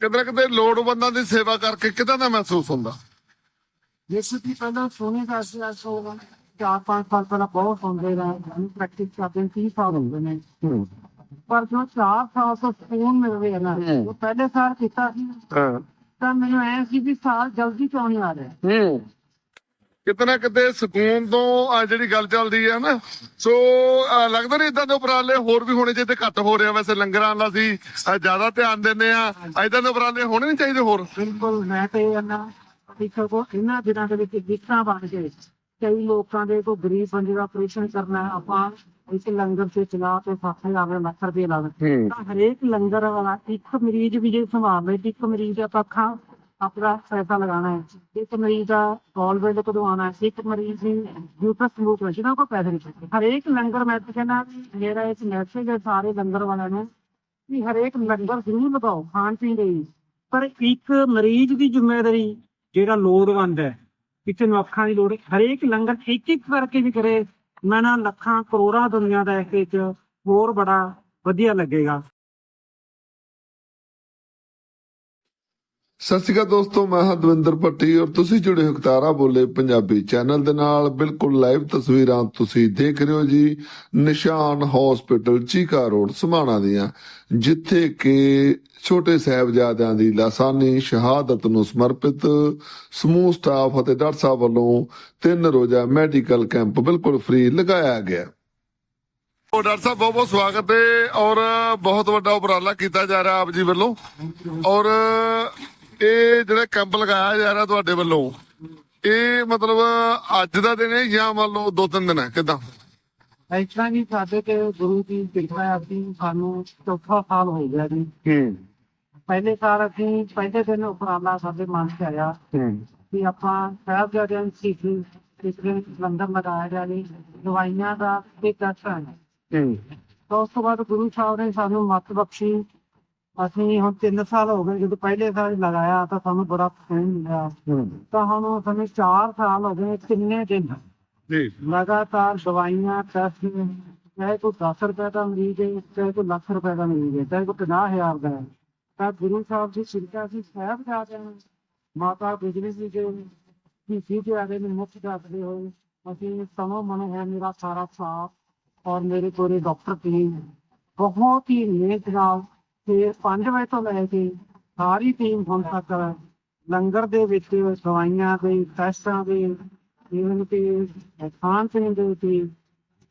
ਕਿਤੇ ਕਿਤੇ ਲੋੜਵੰਦਾਂ ਦੀ ਸੇਵਾ ਕਰਕੇ ਕਿਦਾਂ ਦਾ ਮਹਿਸੂਸ ਹੁੰਦਾ? ਜੇਸੇ ਕਿ ਪਹਿਲਾਂ ਸੋਨੇ ਦਾ ਸੀ ਸੋ ਚਾਰ ਪੰਜ ਸਾਲ ਪਹਿਲਾਂ ਬਹੁਤ ਹੁੰਦੇ ਰਹੇ ਪ੍ਰੈਕਟਿਸ ਕਰਦੇ 30 ਸਾਲ ਹੋ ਗਏ ਨੇ ਪਰ ਜੋ 4 ਸਾਲ ਤੋਂ ਸਕੂਨ ਮਿਲ ਰਿਹਾ ਨਾ। ਉਹ ਪਹਿਲੇ ਸਾਲ ਕੀਤਾ ਸੀ ਹਾਂ। ਤਾਂ ਮੈਨੂੰ ਐ ਸੀ ਵੀ ਸਾਲ ਜਲਦੀ ਕਿਉਂ ਨਹੀਂ ਆ ਰਿਹਾ। ਹੂੰ ਕਿਤੇ ਸਕੂਨ ਤੋਂ ਆ ਜਿਹੜੀ ਗੱਲ ਚੱਲਦੀ ਹੈ ਨਾ ਸੋ ਲੱਗਦਾ ਨਹੀਂ ਇਦਾਂ ਦੇ ਉਪਰਾਲੇ ਹੋਰ ਵੀ ਹੋਣੇ ਚਾਹੀਦੇ ਘੱਟ ਹੋ ਰਿਹਾ ਵੈਸੇ ਲੰਗਰਾਂ ਦਾ ਸੀ ਜ਼ਿਆਦਾ ਧਿਆਨ ਦਿੰਦੇ ਆ। ਇਦਾਂ ਦੇ ਉਪਰਾਲੇ ਹੋਣੇ ਨਹੀਂ ਚਾਹੀਦੇ ਹੋਰ? ਬਿਲਕੁਲ ਮੈਂ ਤੇ ਇਹਨਾਂ ਦੇਖੋ ਕੋ ਇਹਨਾਂ ਦਿਨਾਂ ਦੇ ਵਿੱਚ ਵਿਕਰਾਂ ਬਣ ਗਏ ਕਈ ਲੋਕਾਂ ਦੇ ਕੋ ਗਰੀਬ ਬੰਦੇ ਦਾ ਆਪਰੇਸ਼ਨ ਕਰਨਾ ਆਪਾਂ ਇਸ ਲੰਗਰ ਤੇ ਚਲਾ ਤੇ ਸਾਥੇ ਲਾਵੇ ਲੱਖ ਰੁਪਏ ਲਾਵੇ। ਤਾਂ ਹਰੇਕ ਲੰਗਰ ਵਾਲਾ ਇੱਕ ਮਰੀਜ਼ ਵੀ ਜੇ ਸੰਭਾਲ ਲਏ ਇੱਕ ਮਰੀਜ਼ ਦਾ ਪੱਖਾ ਆਪਣਾ ਪੈਸਾ ਲਗਾਉਣਾ ਹੈ। ਇੱਕ ਮਰੀਜ਼ ਦਾ ਗੋਲਬੈਡ ਕਢਵਾਉਣਾ ਹੈ। ਇੱਕ ਮਰੀਜ਼ ਦੀ ਯੂਟਰਸ ਮੂਵ ਹੈ। ਜਿਹਨਾਂ ਕੋ ਪੈਸੇ ਨਹੀਂ ਚਾਹੀਦੇ ਹਰੇਕ ਲੰਗਰ ਮੈਂ ਤਾਂ ਕਹਿੰਦਾ, ਮੇਰਾ ਇੱਕ ਮੈਸੇਜ ਹੈ ਸਾਰੇ ਲੰਗਰ ਵਾਲਿਆਂ ਨੂੰ ਵੀ ਹਰੇਕ ਲੰਗਰ ਜ਼ਰੂਰ ਲਗਾਓ, ਖਾਣ ਪੀਣ ਲਈ। ਪਰ ਇੱਕ ਮਰੀਜ਼ ਦੀ ਜ਼ਿੰਮੇਵਾਰੀ ਜਿਹੜਾ ਲੋੜਵੰਦ ਹੈ, ਕਿਸੇ ਨੂੰ ਅੱਖਾਂ ਦੀ ਲੋੜ ਹਰੇਕ ਲੰਗਰ ਇੱਕ ਇੱਕ ਕਰਕੇ ਵੀ ਕਰੇ, ਮੈਂ ਨਾ ਲੱਖਾਂ ਕਰੋੜਾਂ ਦੁਨੀਆ ਦਾ ਇਸ ਵਿੱਚ ਹੋਰ ਬੜਾ ਵਧੀਆ ਲੱਗੇਗਾ। ਸਤਿ ਸ਼੍ਰੀ ਅਕਾਲ ਦੋਸਤੋ, ਮੈਂ ਹਾਂ ਦਵਿੰਦਰ ਭੱਟੀ ਔਰ ਤੁਸੀਂ ਜੁੜੇ ਹੋ ਖਤਾਰਾ ਬੋਲੇ ਪੰਜਾਬੀ ਚੈਨਲ ਦੇ ਨਾਲ। ਬਿਲਕੁਲ ਲਾਈਵ ਤਸਵੀਰਾਂ ਤੁਸੀਂ ਦੇਖ ਰਹੇ ਹੋ ਜੀ। ਨਿਸ਼ਾਨ ਹਸਪੀਟਲ ਚੀਕਾ ਰੋਡ, ਸਮਾਣਾ ਦੀਆਂ। ਜਿੱਥੇ ਕਿ ਛੋਟੇ ਸਾਹਿਬਜ਼ਾਦਿਆਂ ਦੀ ਲਾਸਾਨੀ ਸ਼ਹਾਦਤ ਨੂੰ ਸਮਰਪਿਤ ਸਮੂਹ ਸਟਾਫ ਅਤੇ ਡਾਕਟਰ ਸਾਹਿਬ ਵੱਲੋਂ ਤਿੰਨ ਰੋਜ਼ਾ ਮੈਡੀਕਲ ਕੈਂਪ ਬਿਲਕੁਲ ਫ੍ਰੀ ਲਗਾਇਆ ਗਿਆ। ਉਹ ਡਾਕਟਰ ਸਾਹਿਬ ਬਹੁਤ ਬਹੁਤ ਸਵਾਗਤ ਹੈ ਔਰ ਬਹੁਤ ਵੱਡਾ ਉਪਰਾਲਾ ਕੀਤਾ ਜਾ ਰਿਹਾ ਆਪ ਜੀ ਵੱਲੋਂ। ਔਰ ਇਹ ਜਿਹੜਾ ਕੈਂਪ ਲਗਾਇਆ ਜਾ ਰਿਹਾ ਤੁਹਾਡੇ ਵੱਲੋਂ ਇਹ ਮਤਲਬ ਅੱਜ ਦਾ ਦਿਨ ਹੈ ਜਾਂ ਮੰਨ ਲਓ ਦੋ ਤਿੰਨ ਦਿਨ ਹੈ? ਕਿਦਾਂ? ਤਰ੍ਹਾਂ ਵੀ ਸਾਡੇ ਤੇ ਗੁਰੂ ਦੀ ਕਿਰਪਾ ਹੈ ਅਸੀਂ ਸਾਨੂੰ ਚੌਥਾ ਸਾਲ ਹੋ ਗਿਆ ਜੀ। ਹੂੰ। ਪਹਿਲੇ ਸਾਲ ਅਸੀਂ ਪਹਿਲੇ ਦਿਨ ਉਪਰਾਲਾ ਸਾਡੇ ਮਨ 'ਚ ਆਇਆ ਹੂੰ। ਕਿ ਆਪਾਂ ਸਾਹਿਬਜ਼ਾਦਿਆਂ ਦੀ ਸਿੱਖੀ ਸਿੱਖੀ ਲੰਗਰ ਲਗਾਇਆ ਜਾਵੇ ਦਵਾਈਆਂ ਦਾ ਤੇ ਕਸਾ ਹੈ ਹੂੰ। ਤਾਂ ਉਸ ਤੋਂ ਬਾਅਦ ਗੁਰੂ ਸਾਹਿਬ ਨੇ ਸਾਨੂੰ ਮੱਤ ਬਖਸ਼ੀ ਅਸੀਂ ਹੁਣ 3 ਸਾਲ ਹੋ ਗਏ ਜਦੋਂ ਪਹਿਲੇ ਸਾਲ ਲਗਾਇਆ ਤਾਂ ਸਾਨੂੰ ਬੜਾ ਸਕੂਨ ਮਿਲਿਆ ਤਾਂ ਹੁਣ ਸਾਨੂੰ 4 ਸਾਲ ਹੋ ਗਏ ਕਿੰਨੇ ਦਿਨ? ਜੀ। ਲਗਾਤਾਰ ਦਵਾਈਆਂ ਟੈਸਟ ਚਾਹੇ ਕੋਈ 10 ਰੁਪਏ ਦਾ ਮਰੀਜ਼ ਹੈ ਚਾਹੇ ਕੋਈ ਲੱਖ ਰੁਪਏ ਦਾ ਮਰੀਜ਼ ਹੈ ਚਾਹੇ ਕੋਈ 50000 ਦਾ ਹੈ। ਤਾਂ ਗੁਰੂ ਸਾਹਿਬ ਦੀ ਸਿਰਕਾ ਸੀ ਸਾਹਿਬ ਜਾਦੇ ਮਾਤਾ ਬਿਜਲੀ ਜੀ ਦੇ ਕੀ ਸੀ ਤੇ ਆਗੇ ਨੂੰ ਮੁੱਖ ਦੱਸਦੇ ਹੋਏ। ਅਸੀਂ ਸਮੋ ਮਨੋ ਹੈ ਮੇਰਾ ਸਾਰਾ ਸਾਥ ਔਰ ਮੇਰੇ ਪੂਰੇ ਡਾਕਟਰ ਟੀਮ ਬਹੁਤ ਹੀ ਮਿਹਨਤ ਨਾਲ ਤੇ 5 ਵਜੇ ਤੋਂ ਲੈ ਕੇ ਸਾਰੀ ਟੀਮ ਹੁਣ ਤੱਕ ਲੰਗਰ ਦੇ ਵਿੱਚ ਦਵਾਈਆਂ ਦੇ, ਟੈਸਟਾਂ ਦੇ ਈਵਨ ਕਿ ਖਾਣ ਪੀਣ ਦੇ ਵਿੱਚ ਵੀ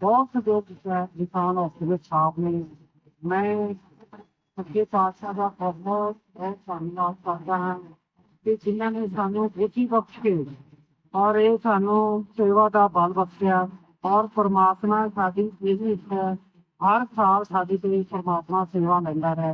ਬਹੁਤ ਜੋ ਕੀਤਾ ਨਿਸ਼ਾਨ ਹਸਪਤਾਲ ਛਾਪ ਨੇ ਮੈਂ ਅੱਗੇ ਪਾਤਸ਼ਾਹ ਦਾ ਬਹੁਤ ਬਹੁਤ ਧੰਨਵਾਦ ਕਰਦਾ ਹਾਂ ਕਿ ਜਿਨ੍ਹਾਂ ਨੇ ਸਾਨੂੰ ਬੁੱਧੀ ਬਖਸ਼ ਕੇ ਔਰ ਇਹ ਸਾਨੂੰ ਸੇਵਾ ਦਾ ਬਲ ਬਖਸ਼ਿਆ ਔਰ ਪਰਮਾਤਮਾ ਸਾਡੀ ਇਹ ਹਰ ਸਾਲ ਸਾਡੀ ਤੇ ਪਰਮਾਤਮਾ ਸੇਵਾ ਲੈਂਦਾ ਰਹੇ।